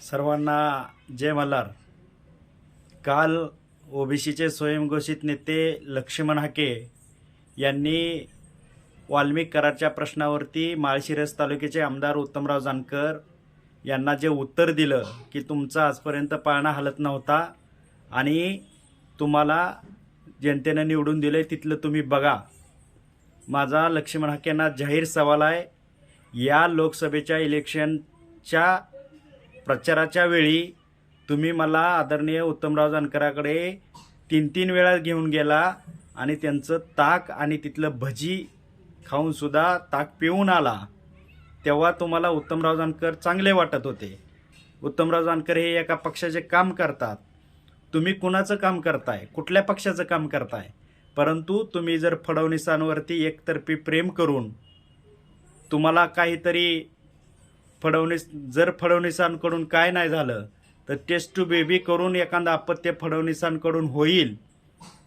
सर्वांना जय मल्हार. काल ओबीसीचे स्वयंघोषित नेते लक्ष्मण हाके यांनी वाल्मिक करारच्या प्रश्नावरती माळशिरस तालुक्याचे आमदार उत्तमराव जानकर यांना जे उत्तर दिलं की तुमचा आजपर्यंत पाळणा हलत नव्हता आणि तुम्हाला जनतेनं निवडून दिलं आहे तिथलं तुम्ही बघा. माझा लक्ष्मण हाकेंना जाहीर सवाल आहे या लोकसभेच्या इलेक्शनच्या प्रचाराच्या वेळी तुम्ही मला आदरणीय उत्तमराव जानकराकडे तीन तीन वेळा घेऊन गेला आणि त्यांचं ताक आणि तिथलं भजी खाऊनसुद्धा ताक पिऊन आला तेव्हा तुम्हाला उत्तमराव जानकर चांगले वाटत होते. उत्तमराव जानकर हे एका पक्षाचे काम करतात. तुम्ही कुणाचं काम करताय? कुठल्या पक्षाचं काम करताय? परंतु तुम्ही जर फडणवीसांवरती एकतर्फी प्रेम करून तुम्हाला काहीतरी फडवणीस जर फडणवीसांकडून काय नाही झालं तर टेस्ट टू बेबी करून एखादं अपत्य फडणवीसांकडून होईल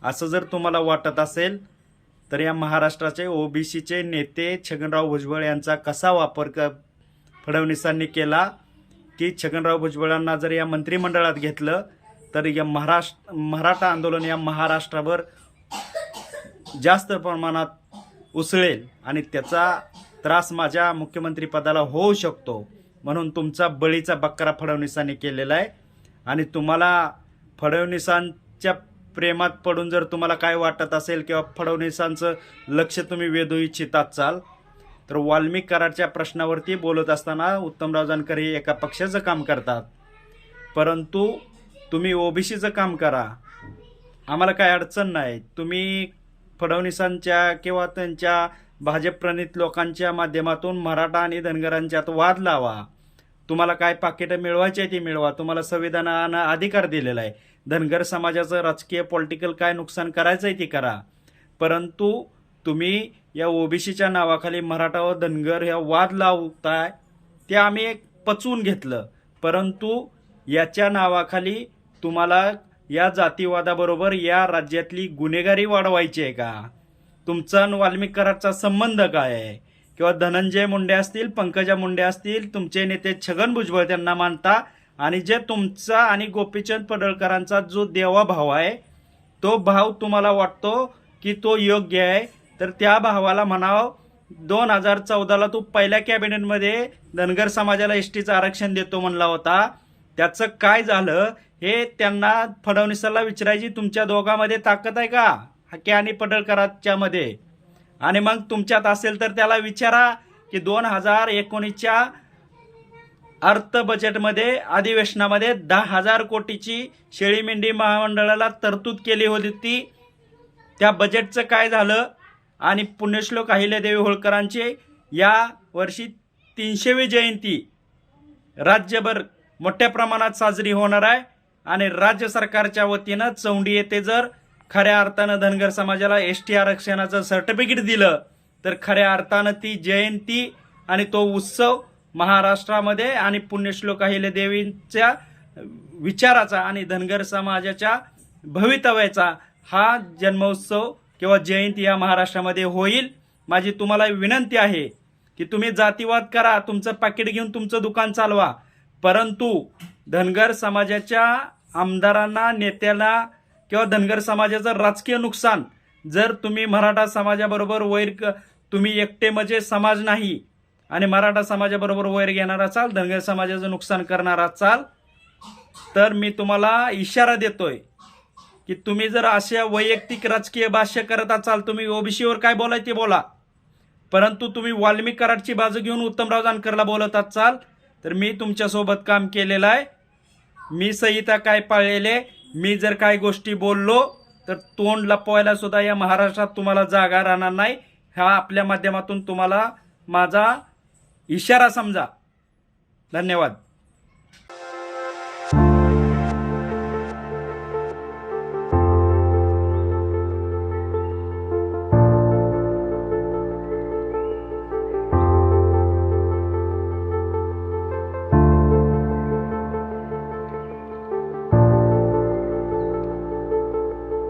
असं जर तुम्हाला वाटत असेल तर या महाराष्ट्राचे ओबीसीचे नेते छगनराव भुजबळ यांचा कसा वापर क फडणवीसांनी केला की छगनराव भुजबळांना जर या मंत्रिमंडळात घेतलं तर या महाराष्ट्र मराठा आंदोलन या महाराष्ट्रावर जास्त प्रमाणात उसळेल आणि त्याचा त्रास माझ्या मुख्यमंत्रीपदाला होऊ शकतो. म्हणून तुमचा बळीचा बकरा फडणवीसांनी केलेला आहे. आणि तुम्हाला फडणवीसांच्या प्रेमात पडून जर तुम्हाला काय वाटत असेल किंवा फडणवीसांचं लक्ष तुम्ही वेधू इच्छितात चाल तर वाल्मिक करारच्या प्रश्नावरती बोलत असताना उत्तमराव जानकर हे एका पक्षाचं काम करतात. परंतु तुम्ही ओबीसीचं काम करा. आम्हाला काय अडचण नाही. तुम्ही फडणवीसांच्या किंवा त्यांच्या भाजप-प्रणित लोकांच्या माध्यमातून मराठा आणि धनगरांच्यात वाद लावा. तुम्हाला काय पाकिटं मिळवायची आहे ती मिळवा. तुम्हाला संविधानानं अधिकार दिलेला आहे. धनगर समाजाचं राजकीय पॉलिटिकल काय नुकसान करायचं आहे ती करा. परंतु तुम्ही या ओबीसीच्या नावाखाली मराठा व धनगर ह्या वाद लावताय ते आम्ही एक पचवून घेतलं. परंतु याच्या नावाखाली तुम्हाला या जातीवादाबरोबर या राज्यातली गुन्हेगारी वाढवायची आहे का? तुमचा आणि वाल्मिक संबंध काय आहे? किंवा धनंजय मुंडे असतील पंकजा मुंडे असतील तुमचे नेते छगन भुजबळ त्यांना मानता आणि जे तुमचा आणि गोपीचंद पडळकरांचा जो देवाभाव आहे तो भाव तुम्हाला वाटतो की तो योग्य आहे? तर त्या भावाला म्हणावं दोन हजार चौदाला तू पहिल्या कॅबिनेटमध्ये धनगर समाजाला एस टीचं आरक्षण देतो म्हणला होता. त्याचं काय झालं हे त्यांना फडणवीसाला विचारायची तुमच्या दोघांमध्ये ताकद आहे का? हके आणि पडळकरांच्या मध्ये. आणि मग तुमच्यात असेल तर त्याला विचारा की दोन हजार एकोणीसच्या अर्थ बजेटमध्ये अधिवेशनामध्ये दहा हजार कोटीची शेळी मेंढी महामंडळाला तरतूद केली होती. ती त्या बजेटचं काय झालं? आणि पुण्यश्लोक अहिल्यादेवी होळकरांचे या वर्षी तीनशेवी जयंती राज्यभर मोठ्या प्रमाणात साजरी होणार आहे. आणि राज्य सरकारच्या वतीनं चौंडी येथे जर खऱ्या अर्थानं धनगर समाजाला एस टी आरक्षणाचं सर्टिफिकेट दिलं तर खऱ्या अर्थानं ती जयंती आणि तो उत्सव महाराष्ट्रामध्ये आणि पुण्यश्लोक अहिल्या देवींच्या विचाराचा आणि धनगर समाजाच्या भवितव्याचा हा जन्मोत्सव किंवा जयंती या महाराष्ट्रामध्ये होईल. माझी तुम्हाला विनंती आहे की तुम्ही जातीवाद करा तुमचं पाकिट घेऊन तुमचं दुकान चालवा. परंतु धनगर समाजाच्या आमदारांना नेत्याला किंवा धनगर समाजाचं राजकीय नुकसान. जर तुम्ही मराठा समाजाबरोबर वैर क- तुम्ही एकटे म्हणजे समाज नाही आणि मराठा समाजाबरोबर वैर घेणार असाल धनगर समाजाचं नुकसान करणार असाल तर मी तुम्हाला इशारा देतोय की तुम्ही जर अशा वैयक्तिक राजकीय भाष्य करत असाल तुम्ही ओबीसीवर काय बोलाय ते बोला. परंतु तुम्ही वाल्मिक कराडची बाजू घेऊन उत्तमराव जानकरला बोलत असाल तर मी तुमच्यासोबत काम केलेलं आहे. मी संहिता काय पाळलेले मी जर काही गोष्टी बोललो तर तोंड लपवायला सुद्धा या महाराष्ट्रात तुम्हाला जागा राहणार नाही. हा आपल्या माध्यमातून तुम्हाला माझा इशारा समजा. धन्यवाद.